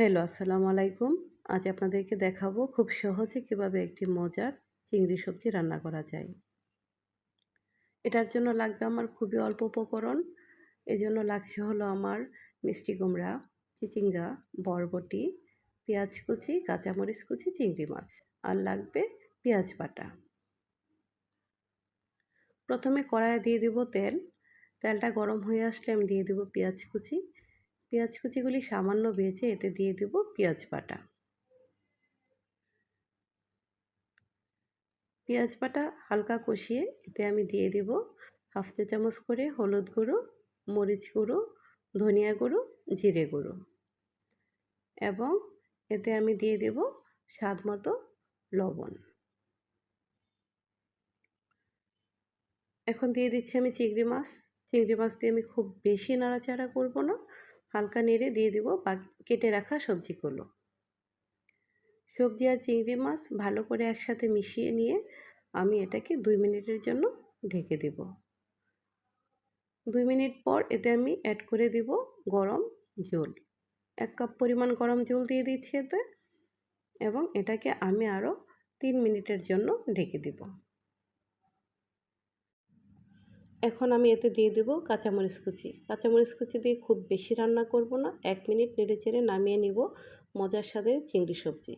Hello, আসসালামু আলাইকুম। আজ আপনাদেরকে দেখাবো খুব সহজে কীভাবে একটি মজার চিংড়ি সবজি রান্না করা যায়। এটার জন্য লাগবে আমার খুবই অল্প উপকরণ। এজন্য লাগছে হলো আমার মিষ্টি কুমড়া, চিচিঙ্গা, বরবটি, পেঁয়াজ কুচি, কাঁচামরিচ কুচি, চিংড়ি মাছ। আর লাগবে পেঁয়াজ বাটা। প্রথমে কড়াইয়ে দিয়ে দিব তেল। তেলটা গরম হয়ে আসলে আমি দিয়ে দেবো পেঁয়াজ কুচি। পেঁয়াজ কুচিগুলি সামান্য ভেজে এতে দিয়ে দেব পেঁয়াজ বাটা। পেঁয়াজ বাটা হালকা কষিয়ে এতে আমি দিয়ে দেব হাফ চা চামচ করে হলুদ গুঁড়ো, মরিচ গুঁড়ো, ধনিয়া গুঁড়ো, জিরে গুঁড়ো। এবং এতে আমি দিয়ে দেব স্বাদ মতো লবণ। এখন দিয়ে দিচ্ছি আমি চিংড়ি মাছ। চিংড়ি মাছ দিয়ে আমি খুব বেশি নাড়াচাড়া করব না। হালকা নেড়ে দিয়ে দিব কেটে রাখা সবজিগুলো। সবজি আর চিংড়ি মাছ ভালো করে একসাথে মিশিয়ে নিয়ে আমি এটাকে দুই মিনিটের জন্য ঢেকে দেব। দুই মিনিট পর এতে আমি অ্যাড করে দিব গরম জল এক কাপ পরিমাণ গরম জল দিয়ে দিচ্ছি এতে, এবং এটাকে আমি আরও তিন মিনিটের জন্য ঢেকে দেব। এখন আমি এতে দিয়ে দেবো কাঁচামরিচ কুচি। কাঁচামরিচ কুচি দিয়ে খুব বেশি রান্না করব না। এক মিনিট নেড়ে চেড়ে নামিয়ে নিব মজার স্বাদের চিংড়ি সবজি।